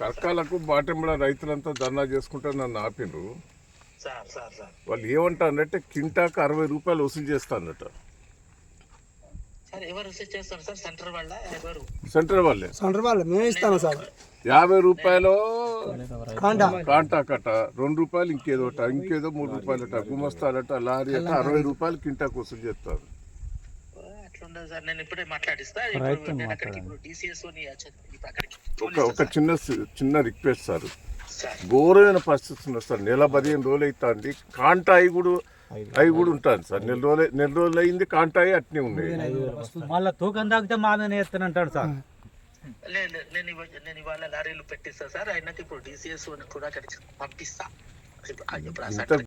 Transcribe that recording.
పథకాలకు బాటెంబడ రైతులంతా ధర్నా చేసుకుంటే నన్ను ఆపిండ్రు. Sir sir sir. వాళ్ళు ఏమంటారంటే కింటాకు అరవై రూపాయలు వసూలు చేస్తారు సార్? సెంటర్ వాళ్ళ? ఎవరు? సెంటర్ వాళ్ళే. సెంటర్ వాళ్ళు. మేము ఇస్తాను సార్? యాభై రూపాయలు కాంటా. కాంటాకట రెండు రూపాయలు ఇంకేదోట ఇంకేదో మూడు రూపాయలట గుమస్తాలట లారీ అట అరవై రూపాయలు కింటాకు వసూలు చేస్తారు. అట్లుండదు సార్. నేను ఇప్పుడే మాట్లాడిస్తా. నేను అక్కడికి ఇప్పుడు డిసిఎస్ అక్కడికి ఒక ఒక చిన్న చిన్న రిక్వెస్ట్ సార్. ఘోరమైన పరిస్థితి ఉంది సార్. నెల పదిహేను రోజులు అవుతుంది. కాంటాయి కూడా అవి కూడా ఉంటుంది సార్. నెల రోజులు నెల రోజులు అయింది కాంటాయి అట్నే ఉన్నాయి. మళ్ళా తూకం తాగితే మా మీద వేస్తానంటాడు సార్. లే లే, నేను ఇవ- నేను ఇవాళ లారీలు పెట్టిస్తా సార్. ఆయనకి ఇప్పుడు డిసిఎస్ కూడా అక్కడికి పంపిస్తా. ఇప్పుడు